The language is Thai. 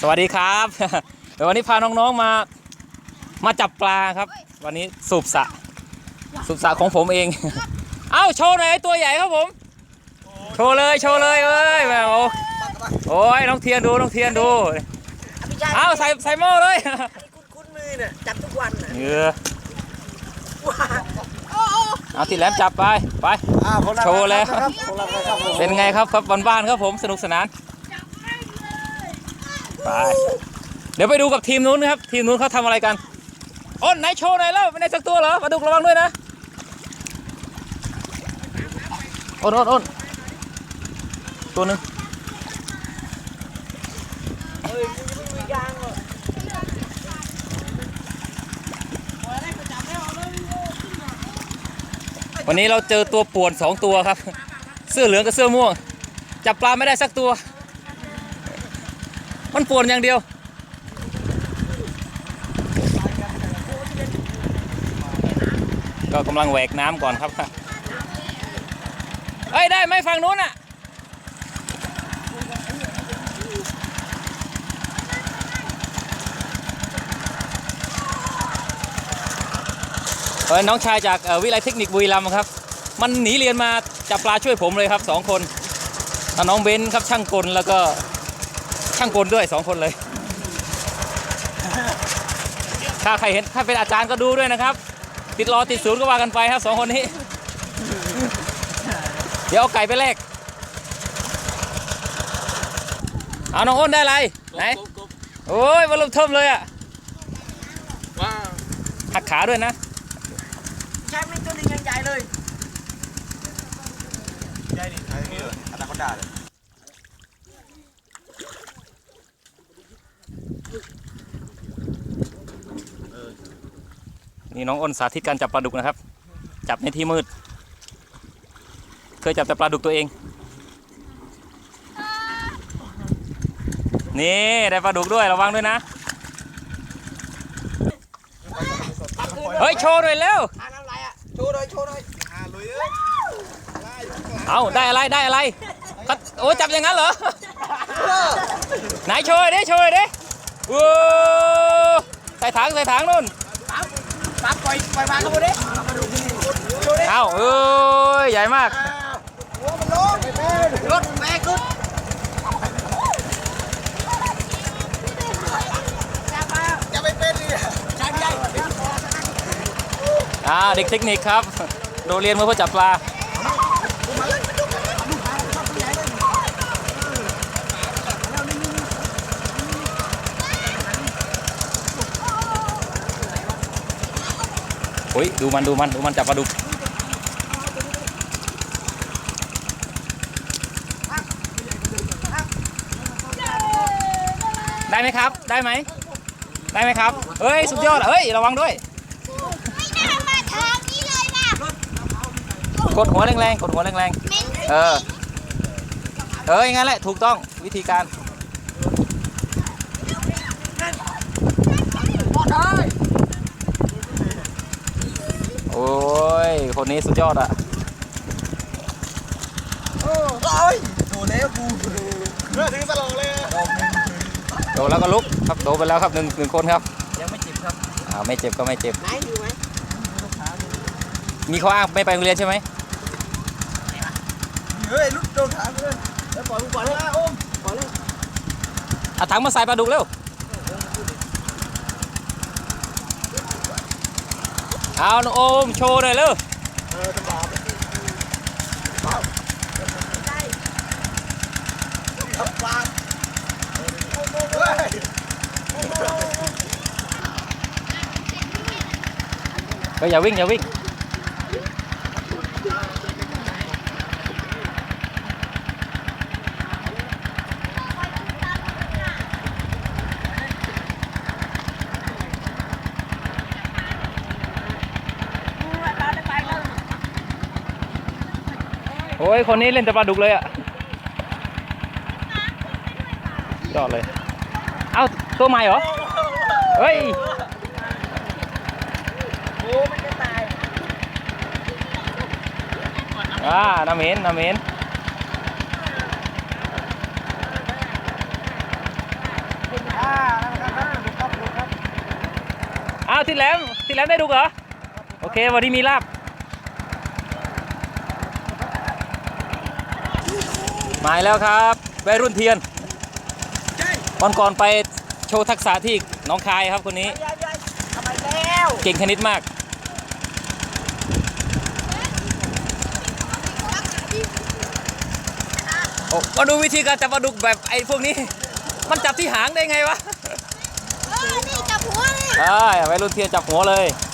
สวัสดีครับ เดี๋ยววันนี้พาน้องๆมา มาจับปลาครับ วันนี้สูบสระสูบสระของผมเอง เอ้าโชว์หน่อยไอ้ตัวใหญ่ครับผม โชว์เลยโชว์เลยเว้ยแมวโอ้ยน้องเทียนดูน้องเทียนดู พี่ชายเอ้าใส่ใส่หม้อเลยคุ้นๆมือเนี่ยจับทุกวันน่ะเออว้าเอาติดแหลมจับไปไป อ่าผมรับโชว์แล้วครับผมรับครับผม เป็นไงครับครับบ้านๆครับผมสนุกสนาน ไป เดี๋ยวไปดูกับทีมนู้นนะครับ ทีมนู้นเขาทำอะไรกันอ้นไหนโชว์หน่อยแล้วไม่ได้สักตัวเหรอมาดูระวังด้วยนะอ้นอ้นอ้นตัวหนึ่งวันนี้เราเจอตัวป่วนสองตัวครับ เสื้อเหลืองกับเสื้อม่วง จับปลาไม่ได้สักตัว มันป่วนอย่างเดียว ก็กำลังแหวกน้ำก่อนครับเอ้ยได้ไหมฝั่งนู้นอะเออน้องชายจากวิทยาลัยเทคนิคบุรีรัมย์ครับ มันหนีเรียนมาจับปลาช่วยผมเลยครับสองคนอะน้องเบนครับช่างกลแล้วก็ ช่างกลด้วยสองคนเลย ถ้าใครเห็นถ้าเป็นอาจารย์ก็ดูด้วยนะครับ ติดรอติดศูนย์ก็ว่ากันไปครับสองคนนี้ เดี๋ยวเอาไก่ไปแลกเอาน้องอ้นได้อะไรไหนโอ้ยมาลุมเทิมเลยอะว้าวหักขาด้วยนะพี่ชายไม่ตัวหนึงยังใหญ่เลยใหญ่ดิใช่นี่เลยอนาคอนดาเลย นี่น้องอ้นสาธิตการจับปลาดุกนะครับ จับในที่มืด เคยจับแต่ปลาดุกตัวเอง นี่ได้ปลาดุกด้วยระวังด้วยนะ เฮ้ยโชว์หน่อยเร็วทานอะไรอะโชว์หน่อยโชว์หน่อยอ่าลุยเลยเอาได้อะไรได้อะไรเขาโอ้จับอย่างนั้นเหรอไหนโชว์ดิโชว์ดิโอ้ใส่ถังใส่ถังนู่นปั๊บปล่ อยปล่อยปลาเข้าไปดิโชว์ดิเอาเอ้ยใหญ่มากหัวมันลงรถแม่ขึ้นจับมาจะไม่เป็นดิจับใหญ่อ่าเด็กเทคนิคครับ โดนเรียนมาเพื่อจับปลา โอ้ยดูมันดูมันดูมันจับปลาดุกได้ไหมครับ ได้ไหมได้ไหมครับเฮ้ยสุดยอดเฮ้ยระวังด้วยไม่น่ามาทางนี้เลยว่ะกดหัวแรงๆกดหัวแรงเม้นๆเออเอออย่างนั้นแหละถูกต้องวิธีการ โอ้ย คนนี้สุดยอดอะโอ้ยโดนแล้วกูเรื่องถึงตลกเลยอะโดนแล้วก็ลุกครับโดนไปแล้วครับหนึ่งหนึ่งคนครับ ยังไม่เจ็บครับอ่าไม่เจ็บก็ไม่เจ็บไหนอยู่ไหมมีข้ออ้างไม่ไปโรงเรียนใช่ไหมเฮ้ยลุกโดนถามเลยแล้วปล่อยกูปล่อยเลยอะโอ้มปล่อยเลยเอาถังมาใส่ปลาดุกเร็ว เอาน้องโอมโชว์หน่อยเร็วเออตำราไปทับปากเฮ้ยก็อย่าวิ่งอย่าวิ่ง โอ้ย คนนี้เล่นแต่ปลาดุกเลยอะจอดเลย เอาตัวใหม่เหรอ เฮ้ย โอ้มันจะตาย อ่าน้ำเหม็นน้ำเหม็นอ้าวที่แหลมที่แหลมได้ดูเหรอ โอเค วันนี้มีลาบ มาแล้วครับวัยรุ่นเทียนวันก่อนไปโชว์ทักษะที่หน้องคายครับคนนี้ยายยายทำไมแล้วเก่งคณิตมาก โอ้มาดูวิธีการจับปลาดุกแบบไอ้พวกนี้ มันจับที่หางได้ไงวะ เออ นี่จับหัวเลยใช่วัยรุ่นเทียนจับหัวเลยเ